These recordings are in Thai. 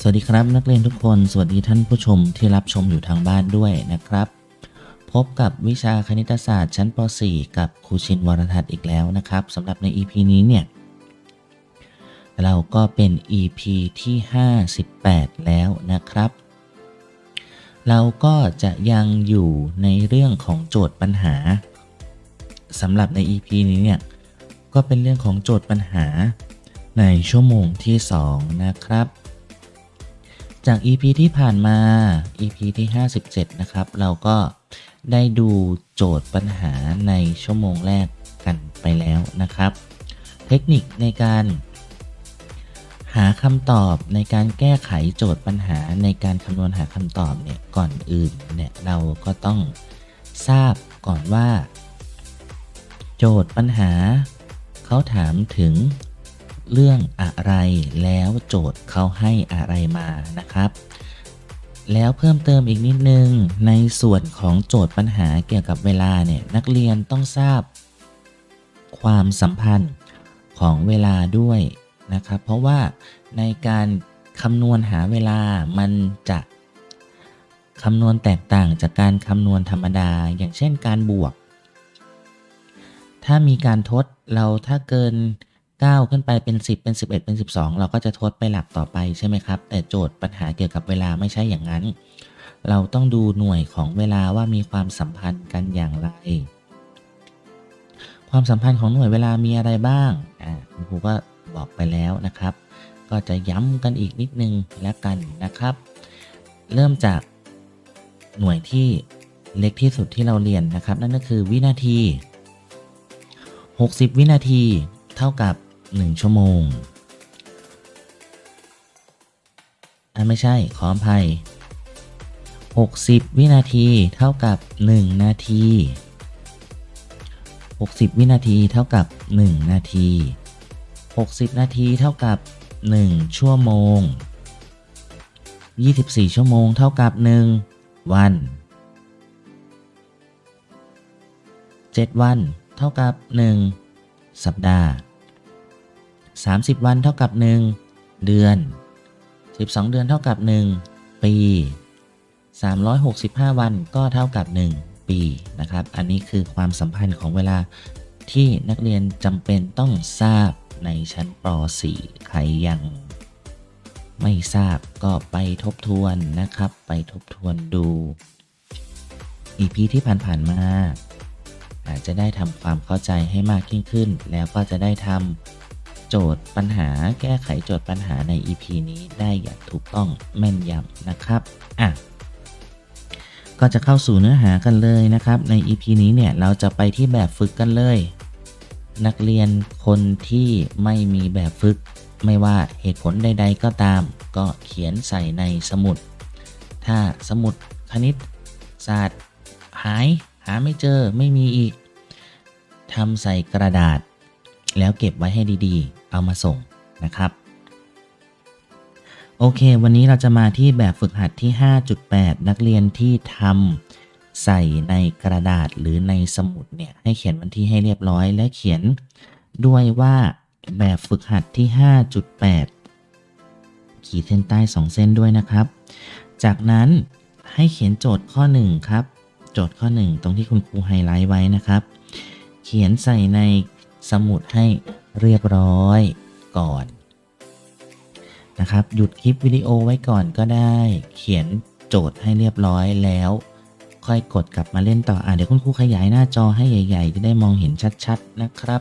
สวัสดีครับนักเรียนทุกคนสวัสดีท่านผู้ชมที่รับชมอยู่ทางบ้านด้วยนะครับ พบกับวิชาคณิตศาสตร์ชั้นป .4 กับครูชินวรทัศน์อีกแล้วนะครับสำหรับใน EP นี้เนี่ยเราก็เป็น EP ที่ 58 แล้วนะครับ เราก็จะยังอยู่ในเรื่องของโจทย์ปัญหาสำหรับใน EP นี้เนี่ยก็เป็นเรื่องของโจทย์ปัญหาในชั่วโมงที่ 2 นะครับ จาก EP ที่ผ่านมา EP ที่ 57 นะครับ เราก็ได้ดูโจทย์ปัญหาในชั่วโมงแรกกันไปแล้วนะครับ เทคนิคในการหาคำตอบในการแก้ไขโจทย์ปัญหาในการคำนวณหาคำตอบเนี่ยก่อนอื่นเนี่ยเราก็ต้องทราบก่อนว่า โจทย์ปัญหา เขาถามถึง เรื่องอะไรแล้วโจทย์เขาให้อะไรมานะครับ แล้วเพิ่มเติมอีกนิดนึง ในส่วนของโจทย์ปัญหาเกี่ยวกับเวลาเนี่ยนักเรียนต้องทราบ ความสัมพันธ์ของเวลาด้วยนะครับ เพราะว่าในการคำนวณหาเวลามันจะคำนวณแตกต่างจากการคำนวณธรรมดา อย่างเช่นการบวก ถ้ามีการทดเราถ้าเกิน 9 ขึ้นไปเป็น 10 เป็น 11 เป็น 12 เราก็จะทดไปหลักต่อไปใช่ไหมครับ แต่โจทย์ปัญหาเกี่ยวกับเวลาไม่ใช่อย่างนั้น เราต้องดูหน่วยของเวลาว่ามีความสัมพันธ์กันอย่างไร ความสัมพันธ์ของหน่วยเวลามีอะไรบ้าง อ่าคุณครูก็บอกไปแล้วนะครับ ก็จะย้ำกันอีกนิดนึงแล้วกันนะครับ เริ่มจากหน่วยที่เล็กที่สุดที่เราเรียนนะครับ นั่นก็คือวินาที 60 วินาทีเท่ากับ 1 ชั่วโมงอ่าไม่ใช่ขออภัย 60 วินาทีเท่ากับ 1 นาที 60 วินาทีเท่ากับ 1 นาที 60 นาทีเท่ากับ 1 ชั่วโมง 24 ชั่วโมงเท่ากับ 1 วัน 7 วันเท่ากับ 1 สัปดาห์ 30 วันเท่ากับ 1 เดือน 12 เดือนเท่ากับ 1 ปี 365 วันก็เท่ากับ 1 ปีนะครับ อันนี้คือความสัมพันธ์ของเวลาที่นักเรียนจำเป็นต้องทราบในชั้นป .4 ใครยังไม่ทราบก็ไปทบทวนนะครับ ไปทบทวนดู EP ที่ผ่านๆมาอาจจะได้ทำความเข้าใจให้มากยิ่งขึ้น แล้วก็จะได้ทำ โจทย์ปัญหาแก้ไขโจทย์ปัญหาใน EP นี้ได้อย่างถูกต้องแม่นยำนะครับอะก็จะเข้าสู่เนื้อหากันเลยนะครับ ใน EP นี้เนี่ยเราจะไปที่แบบฝึกกันเลย นักเรียนคนที่ไม่มีแบบฝึก ไม่ว่าเหตุผลใด ๆ ก็ตาม ก็เขียนใส่ในสมุด ถ้าสมุดคณิตศาสตร์หายหาไม่เจอไม่มีอีกทำใส่กระดาษ แล้วเก็บไว้ให้ดีๆ เอามาส่งนะครับโอเค วันนี้เราจะมาที่แบบฝึกหัดที่ 5.8 นักเรียนที่ทำใส่ในกระดาษหรือในสมุดเนี่ยให้เขียนวันที่ให้เรียบร้อย และเขียนด้วยว่าแบบฝึกหัดที่ 5.8 ขีดเส้นใต้ 2 เส้นด้วยนะครับ จากนั้นให้เขียนโจทย์ข้อ 1 ครับ โจทย์ข้อ 1 ตรงที่คุณครูไฮไลท์ไว้นะครับ เขียนใส่ในสมุดให้ เรียบร้อยก่อนนะครับ หยุดคลิปวิดีโอไว้ก่อนก็ได้ เขียนโจทย์ให้เรียบร้อยแล้ว ค่อยกดกลับมาเล่นต่ออะเดี๋ยวคุณครูขยายหน้าจอให้ใหญ่ ๆ จะได้มองเห็นชัดๆนะครับ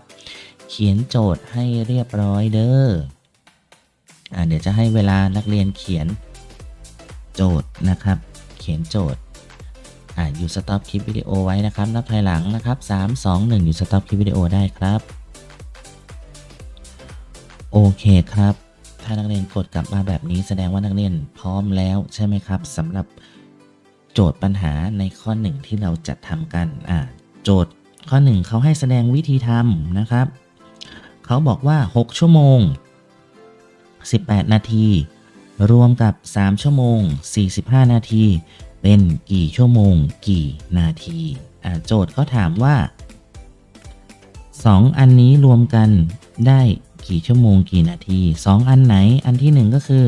เขียนโจทย์ให้เรียบร้อยเด้ออะเดี๋ยวจะให้เวลานักเรียนเขียนโจทย์นะครับ เขียนโจทย์อ่าอยู่สต็อปคลิปวิดีโอไว้นะครับ นับถอยหลังนะครับ 3 2 1 อยู่สต็อปคลิปวิดีโอได้ครับ โอเคครับ ถ้านักเรียนกดกลับมาแบบนี้แสดงว่านักเรียนพร้อมแล้วใช่ไหมครับสำหรับโจทย์ปัญหาในข้อ1ที่เราจะทำกันอ่าโจทย์ข้อ1เขาให้แสดงวิธีทำนะครับเขาบอกว่า 6 ชั่วโมง 18 นาที รวมกับ 3 ชั่วโมง 45 นาที เป็นกี่ชั่วโมง กี่นาทีอ่าโจทย์เขาถามว่า 2 อันนี้รวมกันได้ กี่ชั่วโมงกี่นาที 2 อันไหนอันที่ 1 ก็คือ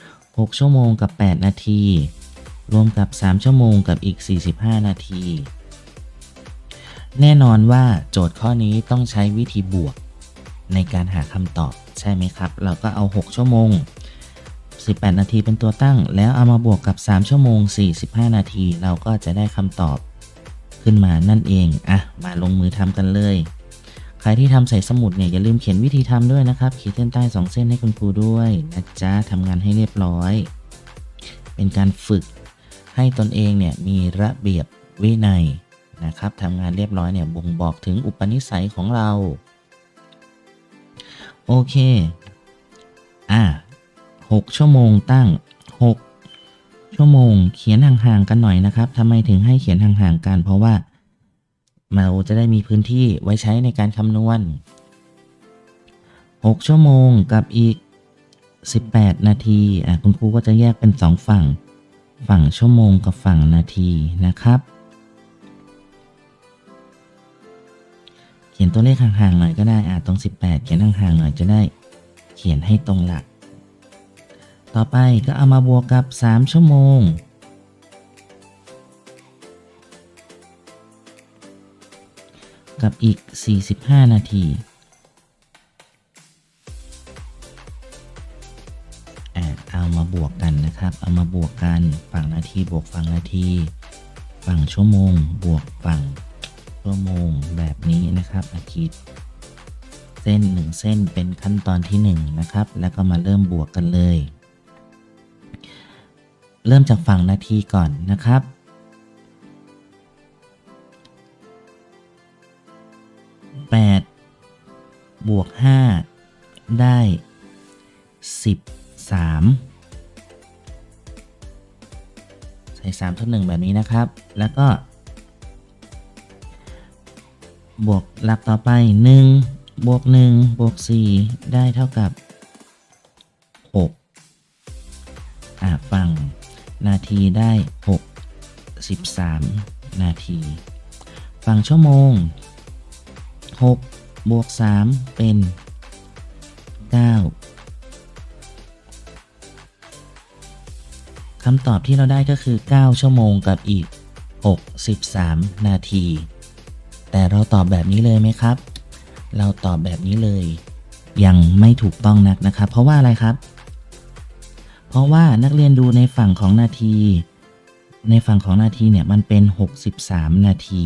6 ชั่วโมงกับ 8 นาที รวมกับ 3 ชั่วโมงกับอีก 45 นาที แน่นอนว่าโจทย์ข้อนี้ต้องใช้วิธีบวก ในการหาคำตอบใช่ไหมครับ เราก็เอา 6 ชั่วโมง 18 นาทีเป็นตัวตั้ง แล้วเอามาบวกกับ 3 ชั่วโมง 45 นาที เราก็จะได้คำตอบขึ้นมานั่นเอง อะ มาลงมือทำกันเลย ใครที่ทำใส่สมุดเนี่ยอย่าลืมเขียนวิธีทำด้วยนะครับ ขีดเส้นใต้ 2 เส้นให้คุณครูด้วยนะจ๊ะทำงานให้เรียบร้อย เป็นการฝึกให้ตนเองเนี่ยมีระเบียบวินัยนะครับทำงานเรียบร้อยเนี่ยบ่งบอกถึงอุปนิสัยของเรา โอเค อะ6ชั่วโมงตั้ง 6 ชั่วโมง เขียนห่างๆกันหน่อยนะครับทำไมถึงให้เขียนห่างๆกัน เพราะว่า เราจะได้มีพื้นที่ไว้ใช้ในการคำนวณ 6 ชั่วโมงกับอีก 18 นาทีอะคุณครูก็จะแยกเป็น 2 ฝั่ง ฝั่งชั่วโมงกับฝั่งนาทีนะครับ เขียนตัวเลขห่างๆหน่อยก็ได้อะตรง 18 เขียนห่างๆหน่อยจะได้เขียนให้ตรงหลัก ต่อไปก็เอามาบวกกับ 3 ชั่วโมง กับอีก 45 นาทีอะเอามาบวกกันนะครับ เอามาบวกกันฝั่งนาทีบวกฝั่งนาที ฝั่งชั่วโมง บวกฝั่งชั่วโมงแบบนี้นะครับอาคิดเส้น 1 เส้นเป็นขั้นตอนที่ 1 นะครับ แล้วก็มาเริ่มบวกกันเลย เริ่มจากฝั่งนาทีก่อนนะครับ บวก 5 ได้ 13 ใส่ 3ทด1แบบนี้นะครับ แล้วก็ บวกหลักต่อไป 1 บวก 1 บวก 4 ได้เท่ากับ 6 อ่าฝั่งนาทีได้ 6 13 นาที ฝั่งชั่วโมง 6 บวก 3 เป็น 9 คำตอบที่เราได้ก็คือ 9 ชั่วโมงกับอีก 63 นาที แต่เราตอบแบบนี้เลยไหมครับ เราตอบแบบนี้เลย ยังไม่ถูกต้องนักนะครับ เพราะว่าอะไรครับ เพราะว่านักเรียนดูในฝั่งของนาที ในฝั่งของนาทีเนี่ยมันเป็น 63 นาที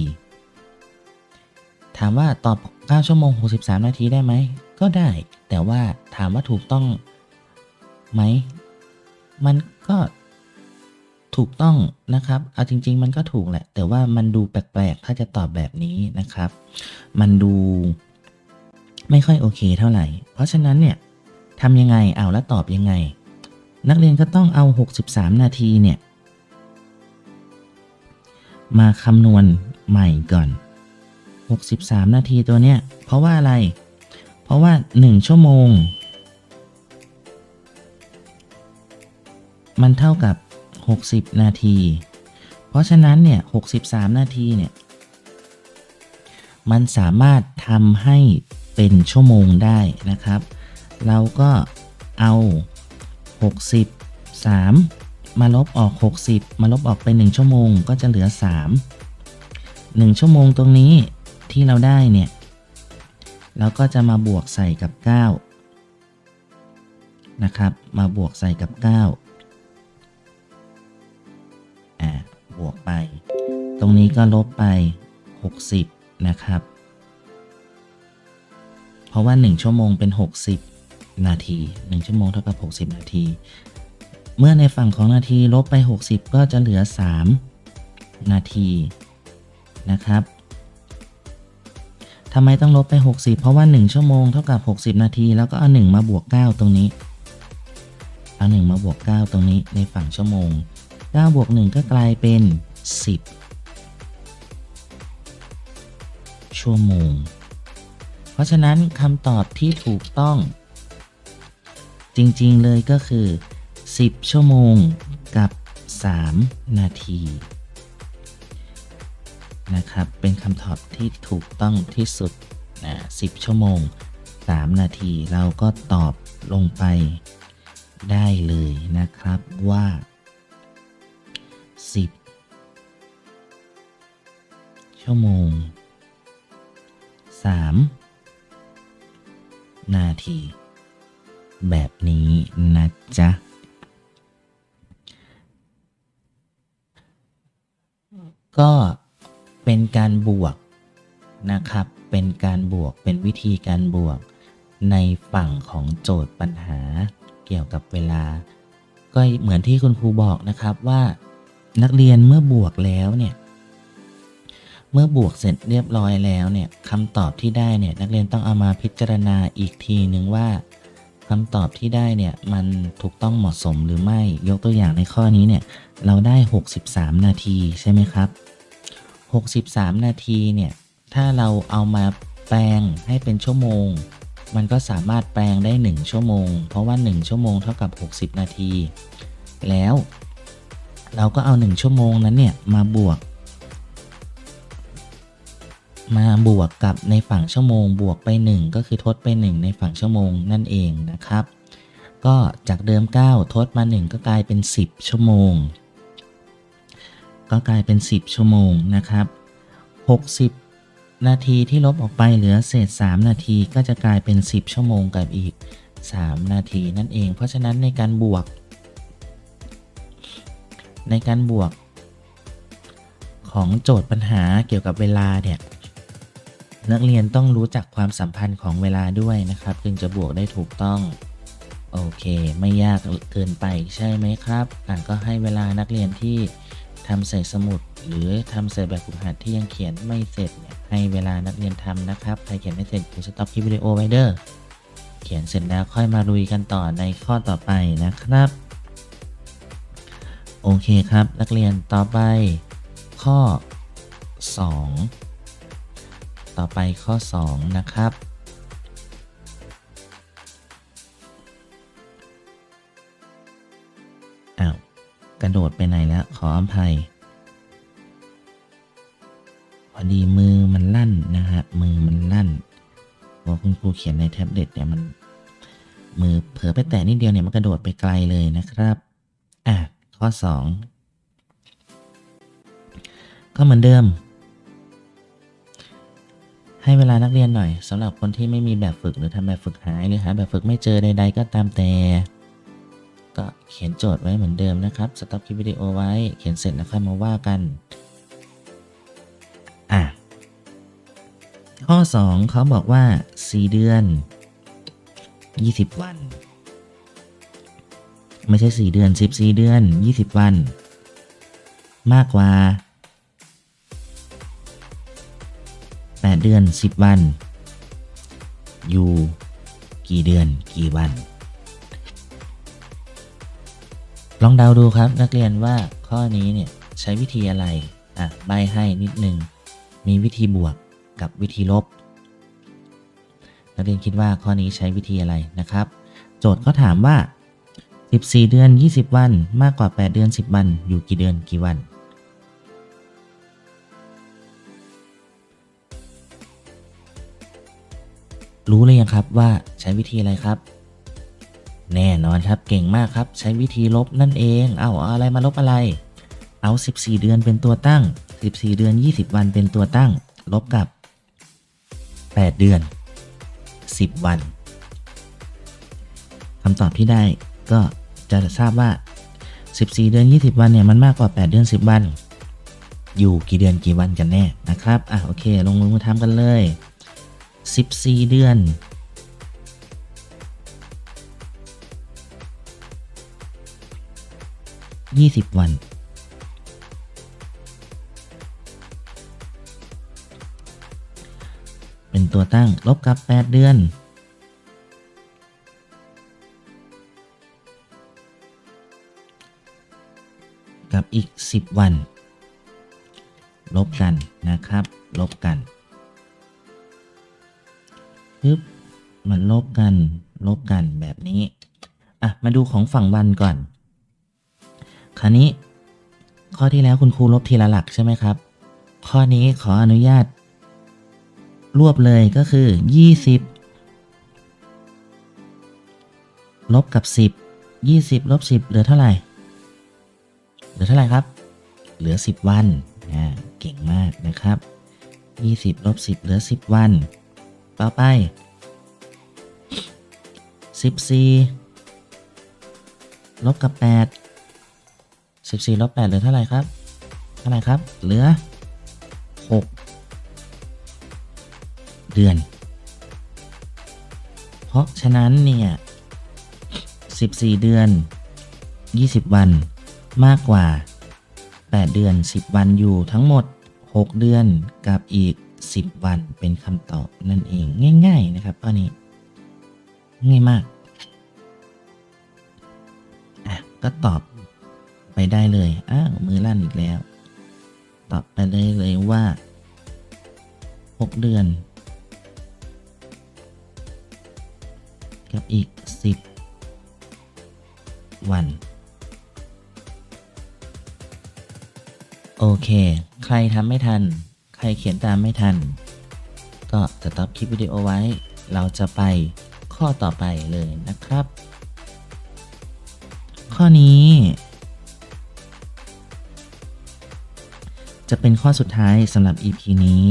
ถามว่าตอบ 9ชั่วโมง 63 นาทีได้ไหม ก็ได้ แต่ว่าถามว่าถูกต้องไหม มันก็ถูกต้องนะครับ เอาจริง ๆ มันก็ถูกแหละ แต่ว่ามันดูแปลกๆ ถ้าจะตอบแบบนี้นะครับ มันดูไม่ค่อยโอเคเท่าไหร่ เพราะฉะนั้นเนี่ยทำยังไง เอาแล้วตอบยังไง นักเรียนก็ต้องเอา 63 นาทีเนี่ย มาคำนวณใหม่ก่อน 63 นาทีตัวเนี้ย เพราะว่าอะไร เพราะว่า 1 ชั่วโมง มันเท่ากับ 60 นาที เพราะฉะนั้นเนี่ย63 นาทีเนี่ย มันสามารถทำให้เป็นชั่วโมงได้นะครับ เราก็เอา 60 3 มาลบออก 60 มาลบออกเป็น1ชั่วโมงก็จะเหลือ 3 1 ชั่วโมงตรงนี้ ที่เราได้เนี่ยเราก็จะมาบวกใส่กับ 9 นะครับ มาบวกใส่กับ 9 อ่า บวกไป ตรงนี้ก็ลบไป 60 นะครับ เพราะว่า 1 ชั่วโมงเป็น 60 นาที 1 ชั่วโมงเท่ากับ 60 นาที เมื่อในฝั่งของนาทีลบไป 60 ก็จะเหลือ 3 นาทีนะครับ ทำไมต้องลบไป 60 เพราะว่า 1 ชั่วโมงเท่ากับ 60 นาที แล้วก็เอา 1 มาบวก 9 ตรงนี้ เอา 1 มาบวก 9 ตรงนี้ในฝั่งชั่วโมง 9 บวก 1 ก็กลายเป็น 10 ชั่วโมง เพราะฉะนั้นคำตอบที่ถูกต้อง จริงๆเลยก็คือ 10 ชั่วโมงกับ 3 นาที นะครับ เป็นคำตอบที่ถูกต้องที่สุดนะ10 ชั่วโมง 3 นาทีเราก็ตอบลงไปได้เลยนะครับว่า 10 ชั่วโมง 3 นาที แบบนี้นะจ๊ะก็ การบวกนะครับ เป็นการบวกเป็นวิธีการบวก ในฝั่งของโจทย์ปัญหาเกี่ยวกับเวลา ก็เหมือนที่คุณครูบอกนะครับว่านักเรียนเมื่อบวกแล้วเนี่ยเมื่อบวกเสร็จเรียบร้อยแล้วเนี่ยคำตอบที่ได้เนี่ยนักเรียนต้องเอามาพิจารณาอีกทีหนึ่งว่าคำตอบที่ได้เนี่ยมันถูกต้องเหมาะสมหรือไม่ยกตัวอย่างในข้อนี้เนี่ยเราได้ 63 นาทีใช่ไหมครับ 63 นาทีเนี่ย ถ้าเราเอามาแปลงให้เป็นชั่วโมง มันก็สามารถแปลงได้ 1 ชั่วโมง เพราะว่า 1 ชั่วโมงเท่ากับ 60 นาที แล้ว เราก็เอา 1 ชั่วโมงนั้นเนี่ย มาบวก มาบวกกับในฝั่งชั่วโมง บวกไป 1 ก็คือทดไป 1 ในฝั่งชั่วโมงนั่นเองนะครับ ก็จากเดิม 9 ทดมา 1 ก็กลายเป็น 10 ชั่วโมง ก็กลายเป็น 10 ชั่วโมงนะครับ 60 นาทีที่ลบออกไปเหลือเศษ 3 นาทีก็จะกลายเป็น 10 ชั่วโมงกับอีก 3 นาทีนั่นเอง เพราะฉะนั้นในการบวก ในการบวก ของโจทย์ปัญหาเกี่ยวกับเวลาเนี่ยนักเรียนต้องรู้จักความสัมพันธ์ของเวลาด้วยนะครับ จึงจะบวกได้ถูกต้องโอเค ไม่ยากเกินไปใช่ไหมครับอ่านก็ให้เวลานักเรียนที่ ทำใส่สมุด หรือทำใส่แบบฝึกหัดที่ยังเขียนไม่เสร็จเนี่ยให้เวลานักเรียนทำนะครับ ใครเขียนไม่เสร็จกูสต็อปคลิปวิดีโอไว้เด้อเขียนเสร็จแล้วค่อยมาลุยกันต่อในข้อต่อไปนะครับ โอเคครับ นักเรียนต่อไป ข้อ 2 ต่อไปข้อ 2 นะครับอ้าว กระโดดไปไหนแล้วขออภัย พอดีมือมันลั่นนะฮะ มือมันลั่นเพราะคุณครูเขียนในแท็บเล็ตเนี่ยมัน มือเผลอไปแตะนิดเดียวเนี่ยมันกระโดดไปไกลเลยนะครับ อะ ข้อ 2 ก็เหมือนเดิม ให้เวลานักเรียนหน่อยสำหรับคนที่ไม่มีแบบฝึกหรือทำแบบฝึกหายหรือหาแบบฝึกไม่เจอใด ๆ ก็ตามแต่ ก็เขียนโจทย์ไว้เหมือนเดิมนะครับสต็อปคลิปวิดีโอไว้เขียนเสร็จแล้วค่อยมาว่ากันอะข้อ 2เขาบอกว่า 4 เดือน 20 วัน ไม่ใช่ 4 เดือน 14 เดือน 20 วัน มากกว่า 8 เดือน 10 วัน อยู่ กี่เดือนกี่วัน ลองเดาดูครับนักเรียนว่าข้อนี้เนี่ยใช้วิธีอะไร อะ ใบให้นิดนึง มีวิธีบวกกับวิธีลบ นักเรียนคิดว่าข้อนี้ใช้วิธีอะไรนะครับ โจทย์เขาถามว่า 14 เดือน 20 วัน มากกว่า 8 เดือน 10 วัน อยู่กี่เดือนกี่วัน รู้เลยยังครับว่าใช้วิธีอะไรครับ แน่นอนครับเก่งมากครับ ใช้วิธีลบนั่นเอง เอาอะไรมาลบอะไร เอา 14 เดือนเป็นตัวตั้ง 14 เดือน 20 วันเป็นตัวตั้ง ลบกับ 8 เดือน 10 วันคำตอบที่ได้ก็จะทราบว่า 14 เดือน 20 วันเนี่ยมันมากกว่า 8 เดือน 10 วัน อยู่กี่เดือนกี่วันกันแน่นะครับ อะโอเค ลงมือมาทำกันเลย 14 เดือน 20 วัน เป็นตัวตั้งลบกับ 8 เดือน กับอีก 10 วัน ลบกันนะครับ ลบกันปึ๊บมันลบกัน ลบกันแบบนี้ อะ มาดูของฝั่งวันก่อน คราวนี้ ข้อที่แล้วคุณครูลบทีละหลักใช่ไหมครับ ข้อนี้ขออนุญาต รวบเลยก็คือ 20 ลบกับ 10ยี่สิบลบสิบเหลือเท่าไหร่ เหลือเท่าไหร่ครับ เหลือสิบวันอ่าเก่งมากนะครับยี่สิบลบสิบเหลือสิบวัน ต่อไปสิบสี่ลบกับแปดสิบสี่ลบแปดเหลือเท่าไหร่ครับ เท่าไหร่ครับ เหลือหกเดือน เพราะฉะนั้นเนี่ย 14 เดือน 20 วันมากกว่า 8 เดือน 10 วันอยู่ทั้งหมด 6 เดือนกับอีก 10 วันเป็นคำตอบนั่นเองง่าย ๆ นะครับข้อนี้ ง่ายมาก อะ ก็ตอบ ไปได้เลย อ้าว มือลั่นอีกแล้ว ตอบไปเลยเลยว่า 6 เดือน กับอีก 10 วัน โอเค ใครทำไม่ทัน ใครเขียนตามไม่ทัน ก็จะตอบคลิปวิดีโอไว้ เราจะไปข้อต่อไปเลยนะครับ ข้อนี้ จะเป็นข้อสุดท้ายสำหรับ EP นี้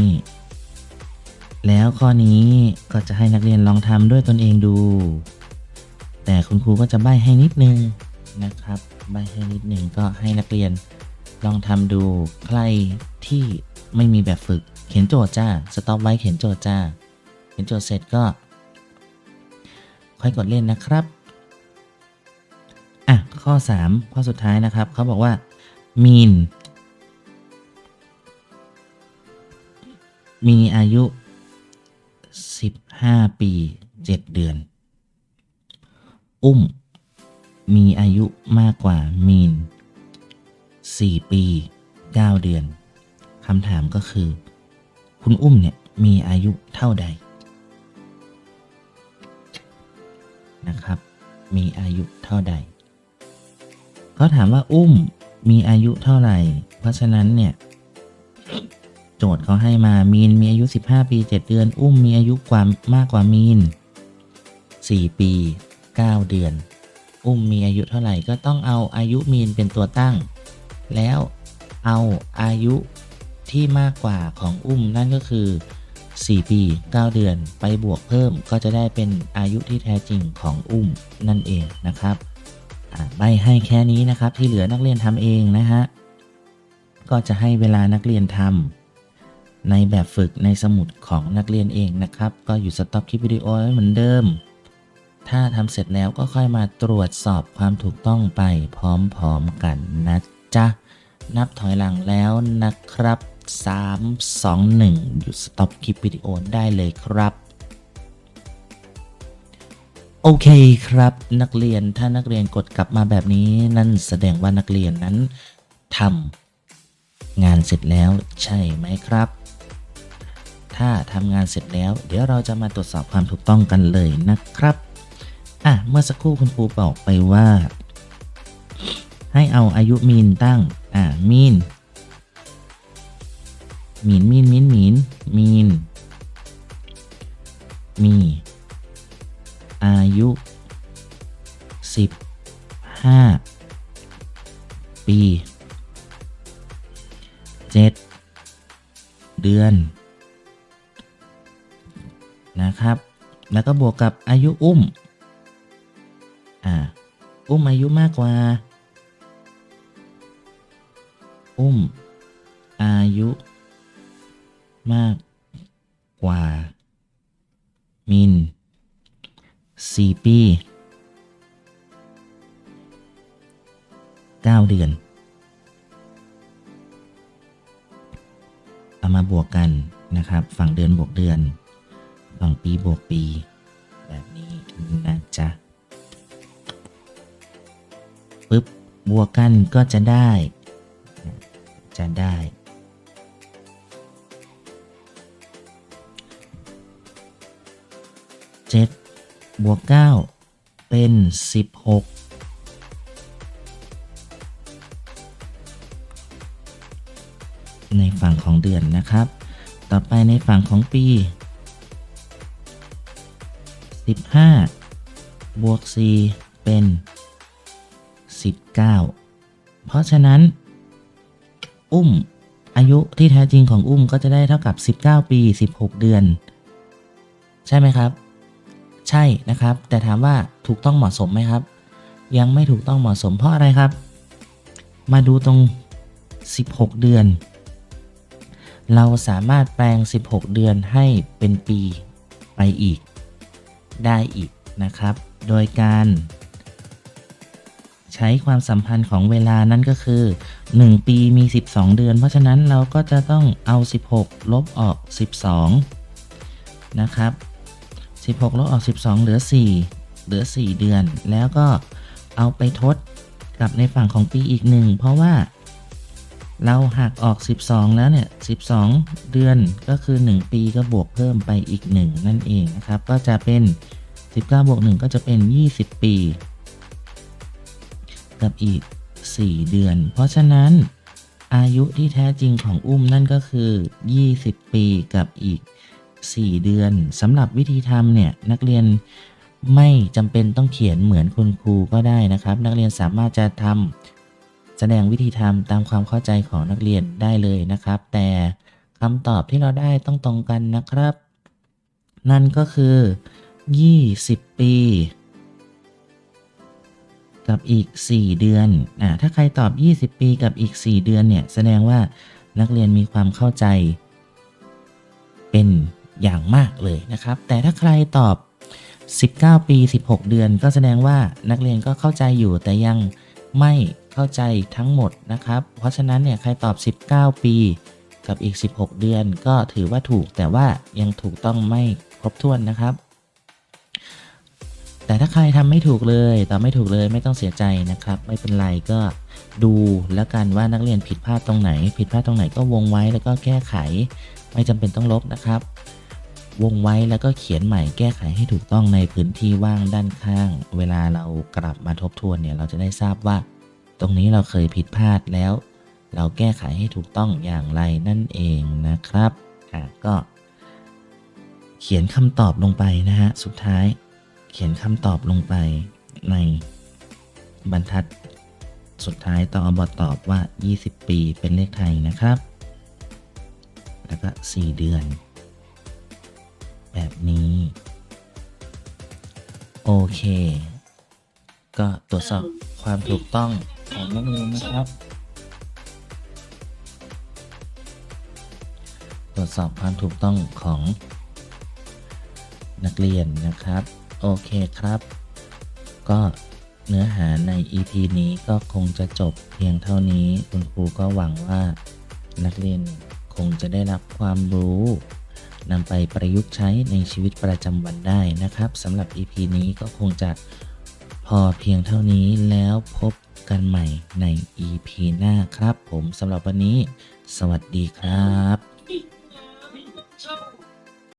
แล้วข้อนี้ก็จะให้นักเรียนลองทำด้วยตนเองดู แต่คุณครูก็จะใบ้ให้นิดนึงนะครับ ใบ้ให้นิดนึงก็ให้นักเรียนลองทำดูใครที่ไม่มีแบบฝึก เขียนโจทย์จ้า สต็อปไว้เขียนโจทย์จ้า เขียนโจทย์เสร็จก็ ค่อยกดเล่นนะครับ อะ ข้อ 3 ข้อสุดท้ายนะครับ เขาบอกว่า mean มีอายุ 15 ปี 7 เดือน อุ้ม มีอายุมากกว่ามีน 4 ปี 9 เดือนคำถามก็คือ คุณอุ้มเนี่ยมีอายุเท่าใดนะครับ มีอายุเท่าใดเขาถามว่าอุ้มมีอายุเท่าไหร่ เพราะฉะนั้นเนี่ย โจทย์เขาให้มามีนมีอายุ 15 ปี 7 เดือน อุ้มมีอายุกว่ามากกว่ามีน 4 ปี 9 เดือน อุ้มมีอายุเท่าไหร่ก็ต้องเอาอายุมีนเป็นตัวตั้ง แล้วเอาอายุที่มากกว่าของอุ้มนั่นก็คือ 4 ปี 9 เดือน ไปบวกเพิ่มก็จะได้เป็นอายุที่แท้จริงของอุ้มนั่นเองนะครับใบให้แค่นี้นะครับที่เหลือนักเรียนทำเองนะฮะก็จะให้เวลานักเรียนทำ ในแบบฝึกในสมุดของนักเรียนเองนะครับ ก็อยู่สต็อปคลิปวิดีโอไว้เหมือนเดิม ถ้าทำเสร็จแล้วก็ค่อยมาตรวจสอบความถูกต้องไปพร้อมๆกันนะจ๊ะ นับถอยหลังแล้วนะครับ 3 2 1 หยุดสต็อปคลิปวิดีโอได้เลยครับโอเคครับนักเรียนถ้านักเรียนกดกลับมาแบบนี้นั่นแสดงว่านักเรียนนั้นทำงานเสร็จแล้วใช่ไหมครับ ถ้าทำงานเสร็จแล้ว เดี๋ยวเราจะมาตรวจสอบความถูกต้องกันเลยนะครับอะเมื่อสักครู่คุณครูบอกไปว่า ให้เอาอายุมีนตั้งอะมีนมีนมีนมีนมีนมีนมี อายุ 15 ปี 7 เดือน นะครับ แล้วก็บวกกับอายุอุ้ม อ่า อุ้มอายุมากกว่า อุ้ม อายุ มากกว่า มินสี่ปีเก้าเดือนเอามาบวกกันนะครับ ฝั่งเดือนบวกเดือน ฝั่งปีบวกปี แบบนี้นะจ๊ะปึ๊บบวกกันก็จะได้ จะได้ เจ็ดบวกเก้าเป็นสิบหกในฝั่งของเดือนนะครับ ต่อไปในฝั่งของปี 15 บวก 4 เป็น 19 เพราะฉะนั้น อุ้มอายุที่แท้จริงของอุ้มก็จะได้เท่ากับ 19 ปี 16 เดือน ใช่ไหมครับ ใช่นะครับ แต่ถามว่าถูกต้องเหมาะสมไหมครับ ยังไม่ถูกต้องเหมาะสมเพราะอะไรครับ มาดูตรง 16 เดือน เราสามารถแปลง 16 เดือนให้เป็นปีไปอีก ได้อีกนะครับ โดยการ ใช้ความสัมพันธ์ของเวลานั่นก็คือ 1 ปีมี 12 เดือน เพราะฉะนั้นเราก็จะต้องเอา 16 ลบออก 12 นะครับ 16 ลบออก 12 เหลือ 4 เหลือ 4 เดือน แล้วก็เอาไปทดกับในฝั่งของปีอีก 1 เพราะว่า เราหักออก 12 แล้วเนี่ย 12 เดือนก็คือ 1 ปีก็บวกเพิ่มไปอีก 1 นั่นเองนะครับ ก็จะเป็น 19 บวก 1 ก็จะเป็น 20 ปี กับอีก 4 เดือน เพราะฉะนั้นอายุที่แท้จริงของอุ้มนั่นก็คือ 20 ปีกับอีก 4 เดือนสำหรับวิธีทำเนี่ย นักเรียนไม่จำเป็นต้องเขียนเหมือนคุณครูก็ได้นะครับ นักเรียนสามารถจะทำ แสดงวิธีทำตามความเข้าใจของนักเรียนได้เลยนะครับ แต่คำตอบที่เราได้ต้องตรงกันนะครับ นั่นก็คือ 20 ปี กับอีก 4 เดือนอ่าถ้าใครตอบ 20 ปีกับอีก 4 เดือนเนี่ย แสดงว่านักเรียนมีความเข้าใจ เป็นอย่างมากเลยนะครับ แต่ถ้าใครตอบ 19 ปี 16 เดือน ก็แสดงว่านักเรียนก็เข้าใจอยู่แต่ยังไม่ เข้าใจทั้งหมดนะครับ เพราะฉะนั้นเนี่ยใครตอบ 19 ปี กับอีก 16 เดือนก็ถือว่าถูกแต่ว่ายังถูกต้องไม่ครบถ้วนนะครับ แต่ถ้าใครทำไม่ถูกเลยตอบไม่ถูกเลยไม่ต้องเสียใจนะครับ ไม่เป็นไรก็ดูแล้วกันว่านักเรียนผิดพลาดตรงไหน ผิดพลาดตรงไหนก็วงไว้แล้วก็แก้ไข ไม่จำเป็นต้องลบนะครับ วงไว้แล้วก็เขียนใหม่แก้ไขให้ถูกต้องในพื้นที่ว่างด้านข้าง เวลาเรากลับมาทบทวนเนี่ยเราจะได้ทราบว่า ตรงนี้เราเคยผิดพลาดแล้ว เราแก้ไขให้ถูกต้องอย่างไรนั่นเองนะครับอะก็ เขียนคำตอบลงไปนะฮะสุดท้าย เขียนคำตอบลงไปในบรรทัดสุดท้ายตออบตอบว่า 20 ปีเป็นเลขไทยนะครับ แล้วก็ 4 เดือน แบบนี้ โอเค ก็ตรวจสอบความถูกต้อง ของนักเรียนนะครับ ตรวจสอบความถูกต้องของนักเรียนนะครับ โอเคครับ ก็เนื้อหาใน EP นี้ก็คงจะจบเพียงเท่านี้ คุณครูก็หวังว่านักเรียนคงจะได้รับความรู้นำไปประยุกต์ใช้ในชีวิตประจำวันได้นะครับสำหรับ EP นี้ก็คงจะ พอเพียงเท่านี้แล้วพบกันใหม่ใน EP หน้าครับผมสำหรับวันนี้ สวัสดีครับชอบ